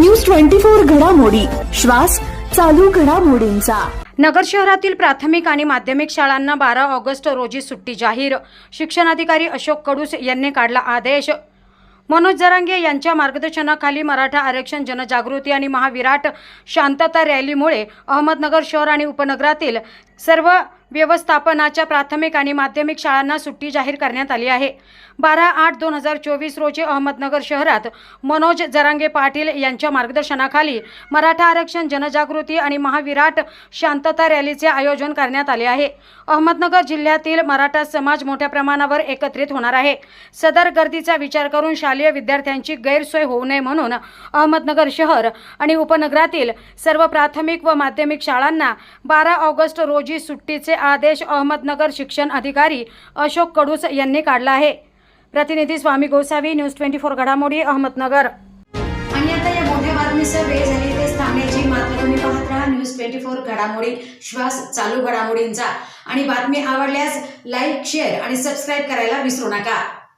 News twenty four घडामोडी. श्वास चालू घडामोडींचा. नगर शहरातील प्राथमिक आणि माध्यमिक शाळांना बारा ऑगस्ट रोजी सुट्टी जाहीर. शिक्षणाधिकारी अशोक कडूस यांनी काढला आदेश. मनोज जरांगे यांच्या मार्गदर्शनाखाली मराठा आरक्षण जनजागृती आणि महाविराट शांतता रॅलीमुळे अहमदनगर शहर आणि उपनगरातील सर्व व्यवस्थापनाच्या प्राथमिक आणि माध्यमिक शाळांना सुट्टी जाहीर करण्यात आली आहे. बारा आठ दोन हजार चोवीस रोजी अहमदनगर शहरात मनोज जरांगे पाटील यांच्या मार्गदर्शनाखाली मराठा आरक्षण जनजागृती आणि महाविराट शांतता रॅलीचे आयोजन करण्यात आले आहे. अहमदनगर जिल्ह्यातील मराठा समाज मोठ्या प्रमाणावर एकत्रित होणार आहे. सदर गर्दीचा विचार करून शालेय विद्यार्थ्यांची गैरसोय होऊ नये म्हणून अहमदनगर शहर आणि उपनगरातील सर्व प्राथमिक व माध्यमिक शाळांना बारा ऑगस्ट रोजी सुट्टीचे आदेश अहमदनगर शिक्षण अधिकारी अशोक कडूस यांनी काढला आहे. प्रतिनिधी Swami Gosavi news twenty four घडामोडी अहमदनगर. आणि आता या मोठ्या बातमीसह वेळ झाली थांबण्याची मात्र तुम्ही पाहत राहा न्यूज ट्वेंटी फोर घडामोडी. श्वास चालू घडामोडींचा. आणि बातमी आवडल्यास लाईक शेअर आणि सबस्क्राईब करायला विसरू नका.